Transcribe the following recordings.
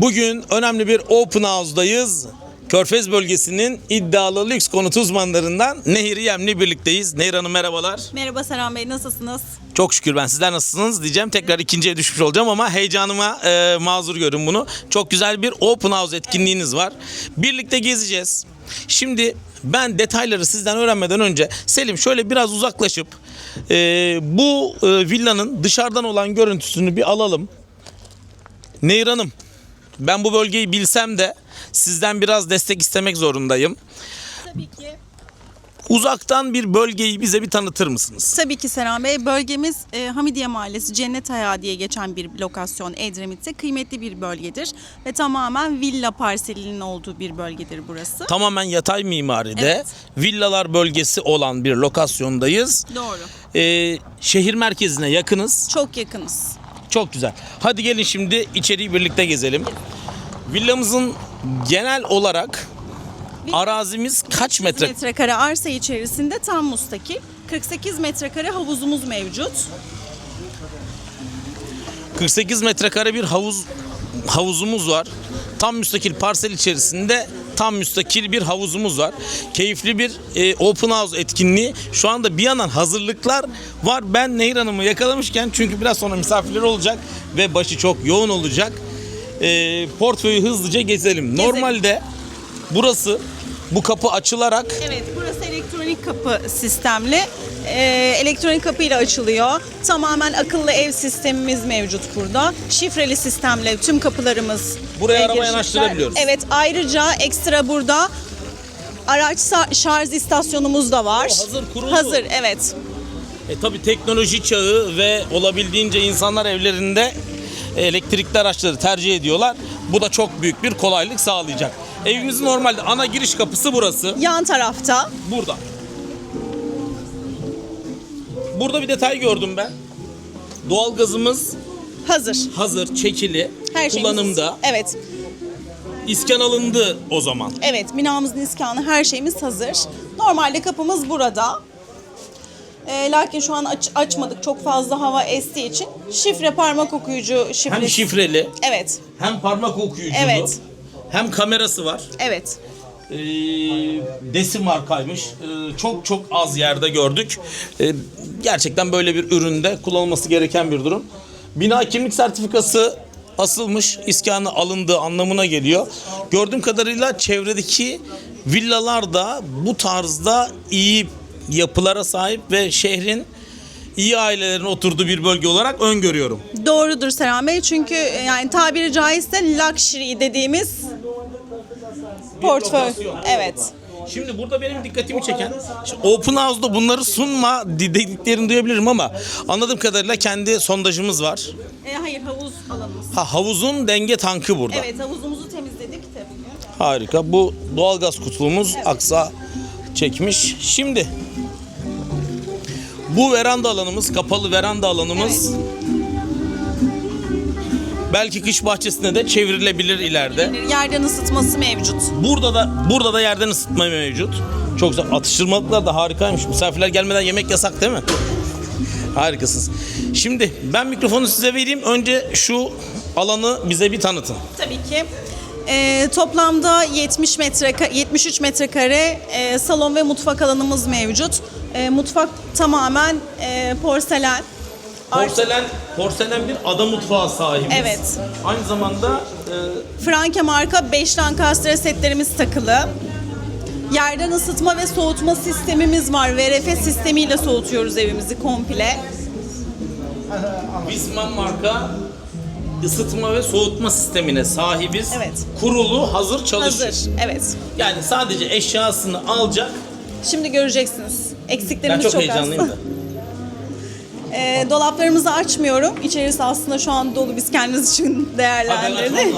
Bugün önemli bir open house'dayız. Körfez bölgesinin iddialı lüks konut uzmanlarından Nehir Yemli birlikteyiz. Nehir Hanım merhabalar. Merhaba Serhan Bey nasılsınız? Çok şükür ben sizler nasılsınız diyeceğim. Tekrar ikinciye düşmüş olacağım ama heyecanıma e, mazur görün bunu. Çok güzel bir open house etkinliğiniz var. Birlikte gezeceğiz. Şimdi ben detayları sizden öğrenmeden önce Selim şöyle biraz uzaklaşıp e, bu e, villanın dışarıdan olan görüntüsünü bir alalım. Nehir Hanım ben bu bölgeyi bilsem de sizden biraz destek istemek zorundayım. Tabii ki. Uzaktan bir bölgeyi bize bir tanıtır mısınız? Tabii ki Serhan Bey. Bölgemiz e, Hamidiye Mahallesi Cennet Ayağı diye geçen bir lokasyon Edremit'te. Kıymetli bir bölgedir ve tamamen villa parselinin olduğu bir bölgedir burası. Tamamen yatay mimaride Evet. villalar bölgesi olan bir lokasyondayız. Doğru. Ee, şehir merkezine yakınız. Çok yakınız. Çok güzel. Hadi gelin şimdi içeriği birlikte gezelim. Villamızın genel olarak arazimiz kaç metre? Metrekare arsa içerisinde tam mustakil. 48 metrekare havuzumuz mevcut. 48 metrekare bir havuz havuzumuz var. Tam müstakil parsel içerisinde tam müstakil bir havuzumuz var. Keyifli bir e, open house etkinliği. Şu anda bir yandan hazırlıklar var. Ben Nehir Hanım'ı yakalamışken çünkü biraz sonra misafirler olacak ve başı çok yoğun olacak. E, portföyü hızlıca gezelim. Normalde burası bu kapı açılarak Evet, burası elektronik kapı sistemli. Ee, elektronik kapıyla açılıyor. Tamamen akıllı ev sistemimiz mevcut burada. Şifreli sistemle tüm kapılarımız Buraya e, araba girişler. yanaştırabiliyoruz. Evet, ayrıca ekstra burada araç sa- şarj istasyonumuz da var. O hazır kuruldu. Hazır, evet. E tabi teknoloji çağı ve olabildiğince insanlar evlerinde elektrikli araçları tercih ediyorlar. Bu da çok büyük bir kolaylık sağlayacak. Evimizin normalde ana giriş kapısı burası. Yan tarafta Burada. Burada bir detay gördüm ben. Doğalgazımız hazır. hazır, çekili, Her şeyimiz kullanımda. Evet. İskan alındı o zaman. Evet, binamızın iskanı her şeyimiz hazır. Normalde kapımız burada. Ee, lakin şu an aç- açmadık çok fazla hava estiği için. Şifre parmak okuyucu şifre. Hem şifreli, Evet, hem parmak okuyuculu, Evet. hem kamerası var. evet. Ee, desim markaymış. Ee, çok çok az yerde gördük. Ee, gerçekten böyle bir üründe kullanılması gereken bir durum. Bina kimlik sertifikası asılmış, iskanı alındığı anlamına geliyor. Gördüğüm kadarıyla çevredeki villalar da bu tarzda iyi yapılara sahip ve şehrin iyi ailelerin oturduğu bir bölge olarak öngörüyorum. Doğrudur Serhan Bey çünkü e, yani tabiri caizse luxury dediğimiz portföy. Evet. Şimdi burada benim dikkatimi çeken Open House'da bunları sunma dediklerini duyabilirim ama anladığım kadarıyla kendi sondajımız var. E, hayır havuz alanımız. Ha havuzun denge tankı burada. Evet havuzumuzu temizledik tabii ki. Harika. Bu doğalgaz kutluğumuz aksa çekmiş. Şimdi bu veranda alanımız, kapalı veranda alanımız belki kış bahçesine de çevrilebilir ileride. Yerden ısıtması mevcut. Burada da burada da yerden ısıtma mevcut. Çok güzel. Atıştırmalıklar da harikaymış. Misafirler gelmeden yemek yasak değil mi? Harikasınız. Şimdi ben mikrofonu size vereyim. Önce şu alanı bize bir tanıtın. Tabii ki. Ee, toplamda 70 metre 73 metrekare e, salon ve mutfak alanımız mevcut. E, mutfak tamamen e, porselen. Porselen porselen bir ada mutfağı sahibiz. Evet. Aynı zamanda e, Franke marka 5 lankastre setlerimiz takılı. Yerden ısıtma ve soğutma sistemimiz var. VRF sistemiyle soğutuyoruz evimizi komple. Wisman marka ısıtma ve soğutma sistemine sahibiz. Evet. Kurulu, hazır çalışıyor. Hazır. Evet. Yani sadece eşyasını alacak. Şimdi göreceksiniz. Ben Eksiklerimiz çok, çok, heyecanlıyım az. da. E, dolaplarımızı açmıyorum. İçerisi aslında şu an dolu. Biz kendimiz için değerlendirdik.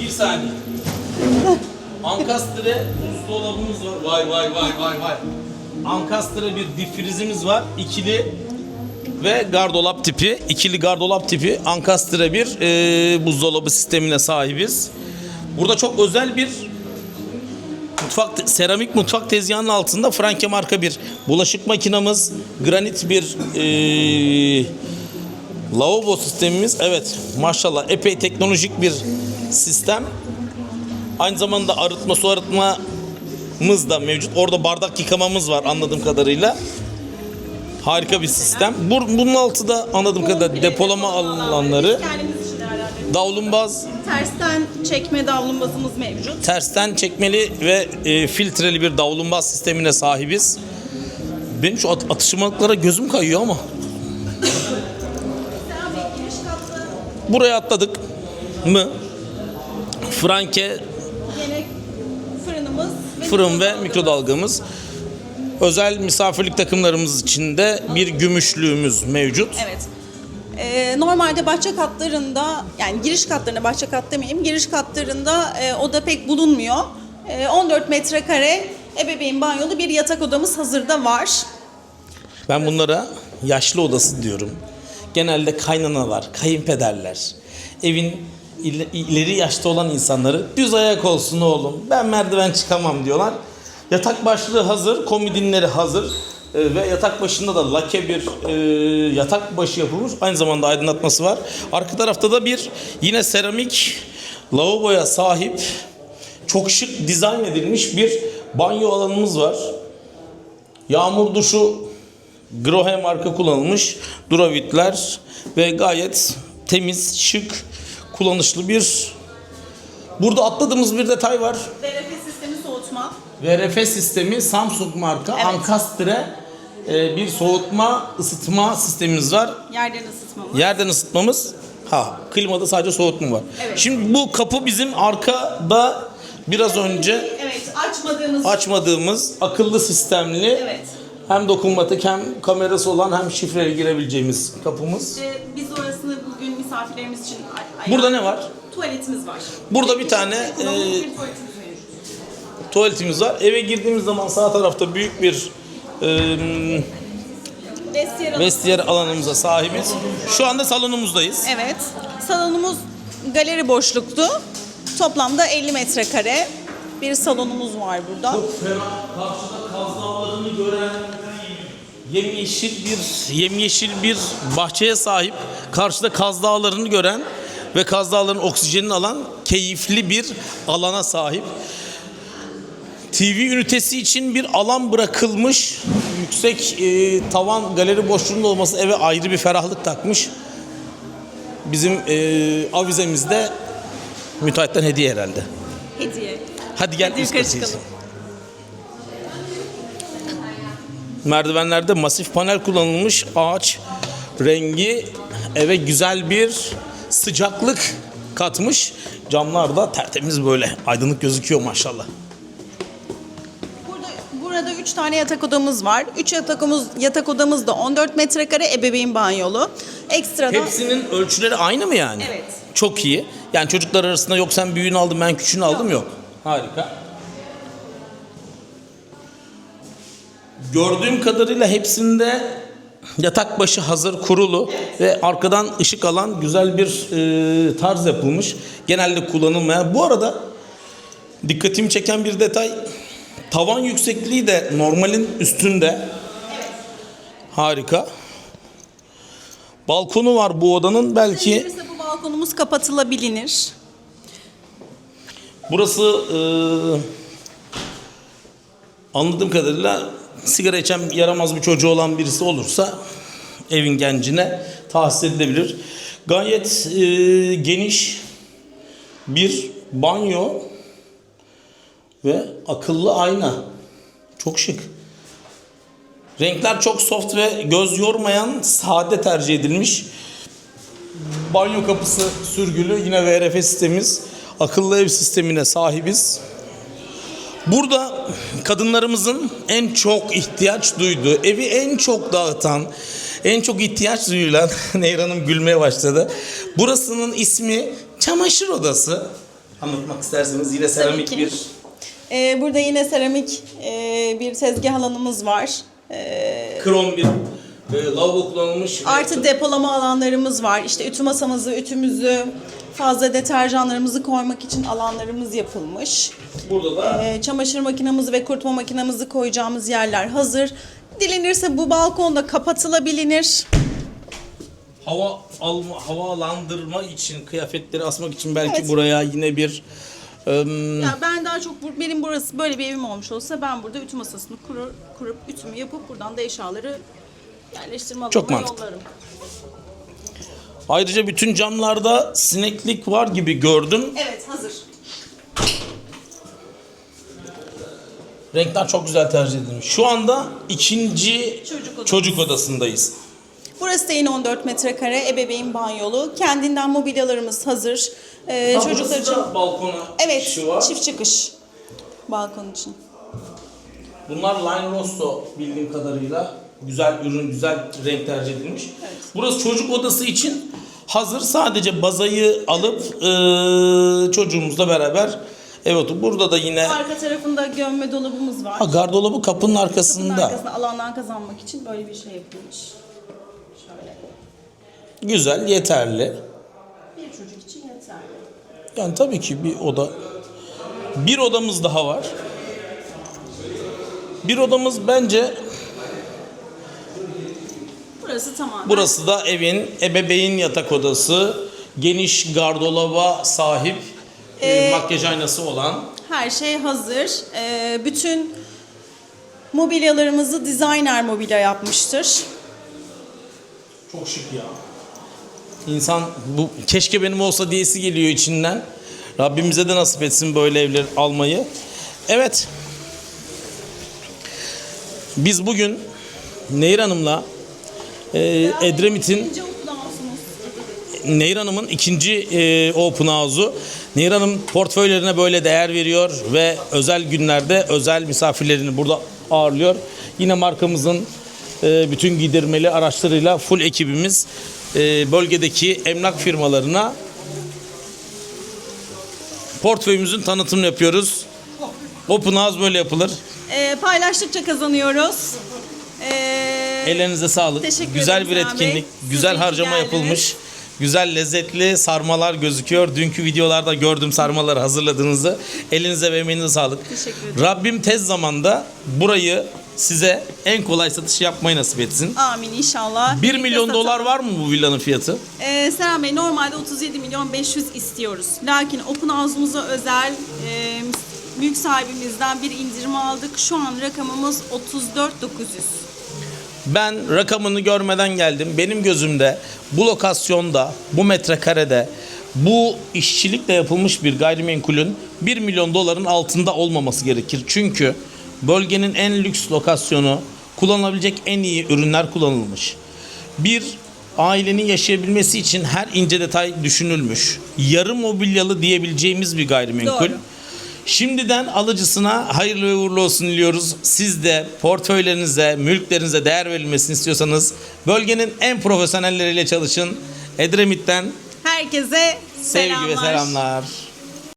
Bir saniye. Ankastre buzdolabımız var. Vay vay vay vay vay. Ankastre bir difrizimiz var. İkili ve gardolap tipi. ikili gardolap tipi Ankastre bir e, buzdolabı sistemine sahibiz. Burada çok özel bir mutfak seramik mutfak tezgahının altında Franke marka bir bulaşık makinamız, granit bir e, Lavabo sistemimiz evet maşallah epey teknolojik bir sistem. Aynı zamanda arıtma su arıtmamız da mevcut. Orada bardak yıkamamız var anladığım kadarıyla. Harika bir sistem. Bu- Bunun altı da anladığım kadarıyla depolama alanları. Davlumbaz Tersten çekme davlumbazımız mevcut. tersten çekmeli ve e, filtreli bir davlumbaz sistemine sahibiz. Benim şu at- atıştırmalıklara gözüm kayıyor ama. Buraya atladık mı? Franke Yine fırınımız ve fırın ve mikrodalgamız. Özel misafirlik takımlarımız için de bir gümüşlüğümüz mevcut. Evet. Ee, normalde bahçe katlarında yani giriş katlarında bahçe kat demeyeyim giriş katlarında e, oda pek bulunmuyor. E, 14 metrekare ebeveyn banyolu bir yatak odamız hazırda var. Ben bunlara yaşlı odası diyorum. Genelde kaynanalar, kayınpederler, evin il- ileri yaşta olan insanları düz ayak olsun oğlum ben merdiven çıkamam diyorlar. Yatak başlığı hazır, komodinleri hazır e, ve yatak başında da lake bir e, yatak başı yapılmış. Aynı zamanda aydınlatması var. Arka tarafta da bir yine seramik lavaboya sahip çok şık dizayn edilmiş bir banyo alanımız var. Yağmur duşu Grohe marka kullanılmış duravitler ve gayet temiz, şık, kullanışlı bir Burada atladığımız bir detay var. DRF sistemi soğutma. VRF sistemi Samsung marka Evet. Ankastre e, bir soğutma, ısıtma sistemimiz var. Yerden ısıtmamız. Yerden ısıtmamız. Ha, klimada sadece soğutma var. Evet. Şimdi bu kapı bizim arkada biraz önce Evet açmadığımız. açmadığımız akıllı sistemli Evet. hem dokunmatik hem kamerası olan hem şifreli girebileceğimiz kapımız. İşte biz orasını bugün misafirlerimiz için Burada ne var? Tuvaletimiz var. Burada bir tane, e, tuvaletimiz var. Eve girdiğimiz zaman sağ tarafta büyük bir Vestiyer vestiyer alanımıza sahibiz. Şu anda salonumuzdayız. Evet. Salonumuz galeri boşluktu. Toplamda 50 metrekare bir salonumuz var burada. Çok ferah, karşıda Kaz Dağları'nı gören yemyeşil bir yemyeşil bir bahçeye sahip, karşıda Kaz Dağları'nı gören ve Kaz Dağları'nın oksijenini alan keyifli bir alana sahip. TV ünitesi için bir alan bırakılmış. Yüksek e, tavan galeri boşluğunda olması eve ayrı bir ferahlık takmış. Bizim e, avizemizde müteahhitten hediye herhalde. Hediye. Hadi gel Hadi üst yukarı katı çıkalım. için. Merdivenlerde masif panel kullanılmış ağaç rengi eve güzel bir sıcaklık katmış. Camlar da tertemiz böyle aydınlık gözüküyor maşallah. Burada burada 3 tane yatak odamız var. 3 yatak odamız yatak odamız da 14 metrekare ebeveyn banyolu. Ekstradan Hepsinin ölçüleri aynı mı yani? Evet. Çok iyi. Yani çocuklar arasında yok sen büyüğünü aldın ben küçüğünü aldım yok. Harika. Gördüğüm kadarıyla hepsinde yatak başı hazır kurulu ve arkadan ışık alan güzel bir e, tarz yapılmış. Genelde kullanılmayan. Bu arada dikkatimi çeken bir detay tavan yüksekliği de normalin üstünde. Harika. Balkonu var bu odanın belki. Bu balkonumuz kapatılabilir. Burası e, anladığım kadarıyla sigara içen yaramaz bir çocuğu olan birisi olursa evin gencine tahsis edilebilir. Gayet e, geniş bir banyo ve akıllı ayna. Çok şık. Renkler çok soft ve göz yormayan sade tercih edilmiş. Banyo kapısı sürgülü yine VRF sistemimiz. Akıllı ev sistemine sahibiz. Burada kadınlarımızın en çok ihtiyaç duyduğu, evi en çok dağıtan, en çok ihtiyaç duyulan Nehir Hanım gülmeye başladı. Burasının ismi çamaşır odası. Anlatmak isterseniz yine seramik bir Ee, burada yine seramik e, bir tezgah alanımız var. Ee, krom bir e, lavabo kullanılmış. Artı depolama alanlarımız var. İşte ütü masamızı, ütümüzü, fazla deterjanlarımızı koymak için alanlarımız yapılmış. Burada da Ee, çamaşır makinamızı ve kurutma makinamızı koyacağımız yerler hazır. Dilenirse bu balkon da kapatılabilir. hava alma, havalandırma için, kıyafetleri asmak için belki Evet. buraya yine bir Ya ben daha çok benim burası böyle bir evim olmuş olsa ben burada ütü masasını kurur, kurup ütümü yapıp buradan da eşyaları yerleştirme Çok mantıklı. yollarım. ayrıca bütün camlarda sineklik var gibi gördüm. Evet hazır. Renkler çok güzel tercih edilmiş. Şu anda ikinci Çocuk odası. çocuk odasındayız. Burası da yine 14 metrekare ebeveyn banyolu. Kendinden mobilyalarımız hazır. Ee, çocuklar için. balkona Evet çıkışı var. çift çıkış. Balkon için. Bunlar Line Rosso bildiğim kadarıyla. Güzel ürün, güzel renk tercih edilmiş. Burası çocuk odası için hazır. Sadece bazayı alıp eee çocuğumuzla beraber evet burada da yine Arka tarafında gömme dolabımız var. ha, gardolabı kapının Kapının arkasında. arkasında alandan kazanmak için böyle bir şey yapılmış. Şöyle. Güzel, yeterli. Bir çocuk. Yani tabii ki bir oda. Bir odamız daha var. Bir odamız bence Burası tamamen. burası da evin ebeveyn yatak odası. Geniş gardolaba sahip. e, Ee, makyaj aynası olan. Her şey hazır. Ee, bütün mobilyalarımızı designer mobilya yapmıştır. Çok şık ya. İnsan bu keşke benim olsa diyesi geliyor içinden. Rabbimize de nasip etsin böyle evler almayı. Evet. Biz bugün Nehir Hanım'la e, Edremit'in? Nehir Hanım'ın ikinci e, Open House'u. Nehir Hanım portföylerine böyle değer veriyor ve özel günlerde özel misafirlerini burada ağırlıyor. Yine markamızın e, bütün giydirmeli araçlarıyla full ekibimiz e, bölgedeki emlak firmalarına portföyümüzün tanıtımını yapıyoruz. Open House böyle yapılır. Ee, paylaştıkça kazanıyoruz. Ee, Ellerinize sağlık. Teşekkür güzel bir Bey. etkinlik, Siz güzel ki harcama geldiniz. yapılmış. Güzel lezzetli sarmalar gözüküyor. Dünkü videolarda gördüm sarmaları hazırladığınızı. Elinize ve emeğinize sağlık. Teşekkür ederim. Rabbim tez zamanda burayı size en kolay satış yapmayı nasip etsin. Amin inşallah. 1 Birlikte milyon satalım. dolar var mı bu villanın fiyatı? Ee, Serhan Bey normalde 37 milyon 500 istiyoruz. Lakin Open House'umuza özel e, mülk sahibimizden bir indirim aldık. Şu an rakamımız 34 900. Ben rakamını görmeden geldim. Benim gözümde bu lokasyonda, bu metrekarede, bu işçilikle yapılmış bir gayrimenkulün 1 milyon doların altında olmaması gerekir. Çünkü bölgenin en lüks lokasyonu, kullanılabilecek en iyi ürünler kullanılmış. Bir ailenin yaşayabilmesi için her ince detay düşünülmüş. Yarı mobilyalı diyebileceğimiz bir gayrimenkul. Doğru. Şimdiden alıcısına hayırlı ve uğurlu olsun diliyoruz. Siz de portföylerinize, mülklerinize değer verilmesini istiyorsanız bölgenin en profesyonelleriyle çalışın. Edremit'ten Herkese sevgi selamlar. ve selamlar.